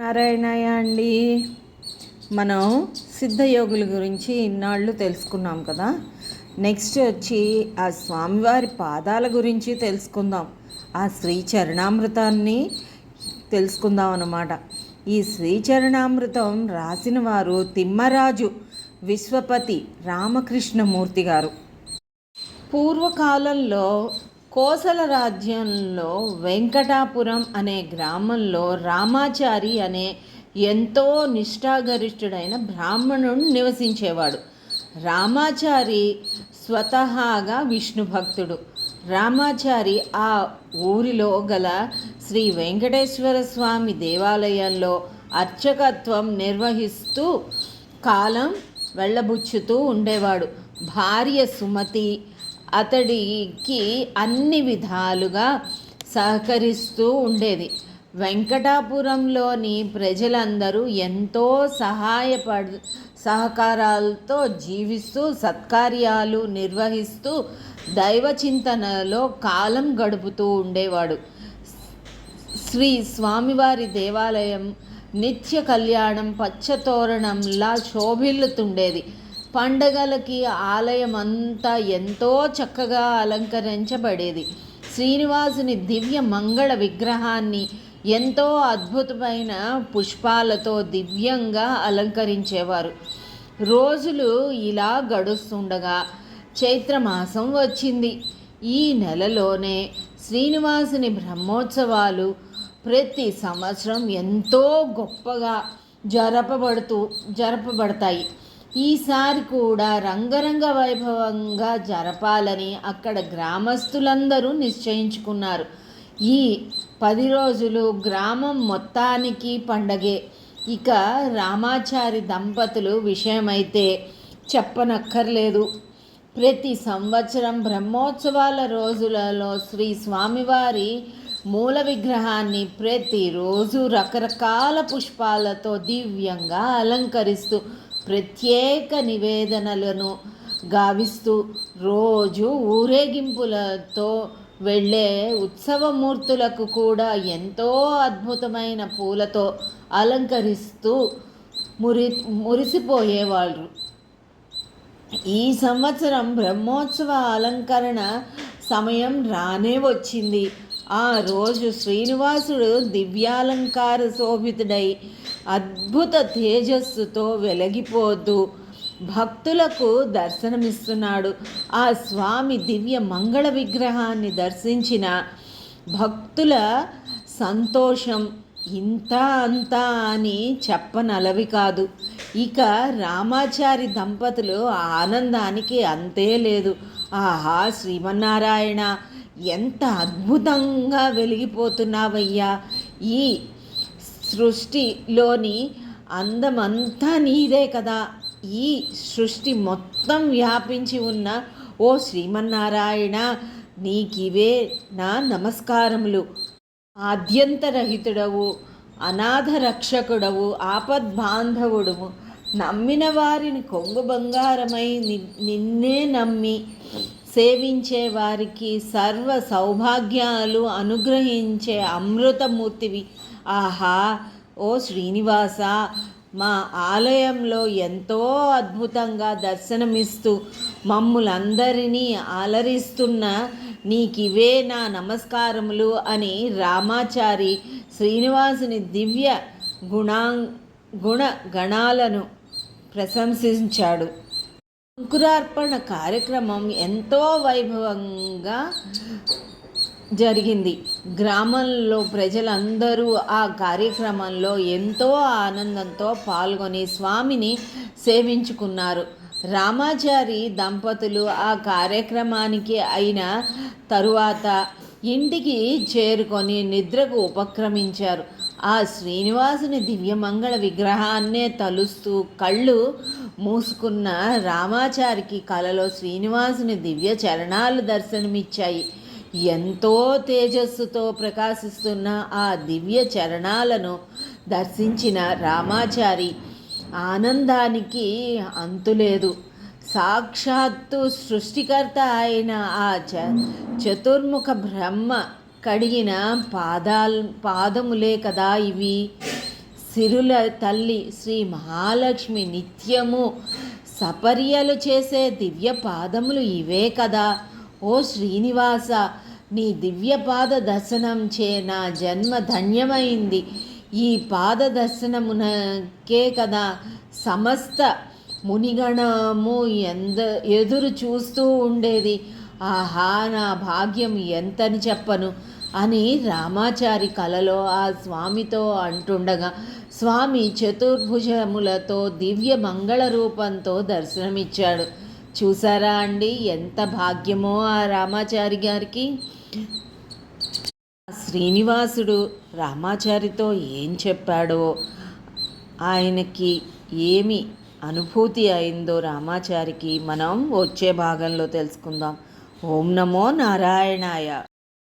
నారాయణయ్య అండి. మనం సిద్ధయోగుల గురించి ఇన్నాళ్ళు తెలుసుకున్నాం కదా. నెక్స్ట్ వచ్చి ఆ స్వామివారి పాదాల గురించి తెలుసుకుందాం. ఆ శ్రీ చరణామృతాన్ని తెలుసుకుందాం అన్నమాట. ఈ శ్రీ చరణామృతం రాసిన వారు తిమ్మరాజు విశ్వపతి రామకృష్ణమూర్తి గారు. పూర్వకాలంలో కోసల రాజ్యంలో వెంకటాపురం అనే గ్రామంలో రామాచారి అనే ఎంతో నిష్ఠాగరిష్ఠుడైన బ్రాహ్మణుడు నివసించేవాడు. రామాచారి స్వతహాగా విష్ణు భక్తుడు రామాచారి ఆ ఊరిలో గల శ్రీ వెంకటేశ్వర స్వామి దేవాలయంలో అర్చకత్వం నిర్వహిస్తూ కాలం వెళ్ళబుచ్చుతూ ఉండేవాడు. భార్య సుమతి అతడికి అన్ని విధాలుగా సహకరిస్తూ ఉండేది. వెంకటాపురంలోని ప్రజలందరూ ఎంతో సహాయపడ సహకారాలతో జీవిస్తూ సత్కార్యాలు నిర్వహిస్తూ దైవ చింతనలో కాలం గడుపుతూ ఉండేవాడు. శ్రీ స్వామివారి దేవాలయం నిత్య కళ్యాణం పచ్చతోరణంలా శోభిల్లుతుండేది. పండగలకి ఆలయం అంతా ఎంతో చక్కగా అలంకరించబడేది. శ్రీనివాసుని దివ్య మంగళ విగ్రహాన్ని ఎంతో అద్భుతమైన పుష్పాలతో దివ్యంగా అలంకరించేవారు. రోజులు ఇలా గడుస్తుండగా చైత్రమాసం వచ్చింది. ఈ నెలలోనే శ్రీనివాసుని బ్రహ్మోత్సవాలు ప్రతి సంవత్సరం ఎంతో గొప్పగా జరపబడుతూ జరపబడతాయి. ఈసారి కూడా రంగరంగ వైభవంగా జరపాలని అక్కడ గ్రామస్తులందరూ నిశ్చయించుకున్నారు. ఈ పది రోజులు గ్రామం మొత్తానికి పండగే. ఇక రామాచారి దంపతులు విషయమైతే చెప్పనక్కర్లేదు. ప్రతి సంవత్సరం బ్రహ్మోత్సవాల రోజులలో శ్రీ స్వామివారి మూల విగ్రహాన్ని ప్రతిరోజు రకరకాల పుష్పాలతో దివ్యంగా అలంకరిస్తూ ప్రత్యేక నివేదనలను గావిస్తూ రోజు ఊరేగింపులతో వెళ్ళే ఉత్సవమూర్తులకు కూడా ఎంతో అద్భుతమైన పూలతో అలంకరిస్తూ మురి మురిసిపోయేవాళ్ళు. ఈ సంవత్సరం బ్రహ్మోత్సవ అలంకరణ సమయం రానే వచ్చింది. ఆ రోజు శ్రీనివాసుడు దివ్యాలంకార శోభితుడై అద్భుత తేజస్సుతో వెలగిపోతూ భక్తులకు దర్శనమిస్తున్నాడు. ఆ స్వామి దివ్య మంగళ విగ్రహాన్ని దర్శించిన భక్తుల సంతోషం ఇంత అంతా అని చెప్పనలవి కాదు. ఇక రామాచారి దంపతులు ఆనందానికి అంతే లేదు. ఆహా శ్రీమన్నారాయణ ఎంత అద్భుతంగా వెలిగిపోతున్నావయ్యా. ఈ సృష్టిలోని అందమంతా నీదే కదా. ఈ సృష్టి మొత్తం వ్యాపించి ఉన్న ఓ శ్రీమన్నారాయణ నీకివే నా నమస్కారములు. ఆద్యంతరహితుడవు అనాథ రక్షకుడవు ఆపద్బాంధవుడుము. నమ్మిన వారిని కొంగు బంగారమై నిన్నే నమ్మి సేవించే వారికి సర్వ సౌభాగ్యాలు అనుగ్రహించే అమృతమూర్తివి. ఆహా ఓ శ్రీనివాస మా ఆలయంలో ఎంతో అద్భుతంగా దర్శనమిస్తూ మమ్ములందరినీ ఆలరిస్తున్న నీకివే నా నమస్కారములు అని రామాచారి శ్రీనివాసుని దివ్య గుణా గుణ గణాలను ప్రశంసించాడు. అంకురార్పణ కార్యక్రమం ఎంతో వైభవంగా జరిగింది. గ్రామంలో ప్రజలందరూ ఆ కార్యక్రమంలో ఎంతో ఆనందంతో పాల్గొని స్వామిని సేవించుకున్నారు. రామాచారి దంపతులు ఆ కార్యక్రమానికి అయిన తరువాత ఇంటికి చేరుకొని నిద్రకు ఉపక్రమించారు. ఆ శ్రీనివాసుని దివ్యమంగళ విగ్రహాన్నే తలుస్తూ కళ్ళు మూసుకున్న రామాచారికి కలలో శ్రీనివాసుని దివ్య చరణాలు దర్శనమిచ్చాయి. ఎంతో తేజస్సుతో ప్రకాశిస్తున్న ఆ దివ్య చరణాలను దర్శించిన రామాచారి ఆనందానికి అంతులేదు. సాక్షాత్తు సృష్టికర్త అయిన ఆ చ చతుర్ముఖ బ్రహ్మ కడిగిన పాదాల్ పాదములే కదా ఇవి. సిరుల తల్లి శ్రీ మహాలక్ష్మి నిత్యము సపర్యలు చేసే దివ్య పాదములు ఇవే కదా. ఓ శ్రీనివాస నీ దివ్య పాద దర్శనం చే నా జన్మ ధన్యమైంది. ఈ పాద దర్శనమునకే కదా సమస్త మునిగణము ఎంద ఎదురు చూస్తూ ఉండేది. ఆహా నా భాగ్యం ఎంతని చెప్పను అని రామాచారి కలలో ఆ స్వామితో అంటుండగా స్వామి చతుర్భుజములతో దివ్య మంగళ రూపంతో దర్శనమిచ్చాడు. చూసారా అండి? ఎంత భాగ్యమో ఆ రామాచారి గారికి. శ్రీనివాసుడు రామాచారితో ఏం చెప్పాడో? ఆయనకి ఏమి అనుభూతి అయిందో రామాచారికి మనం వచ్చే భాగంలో తెలుసుకుందాం. ఓం నమో నారాయణాయ.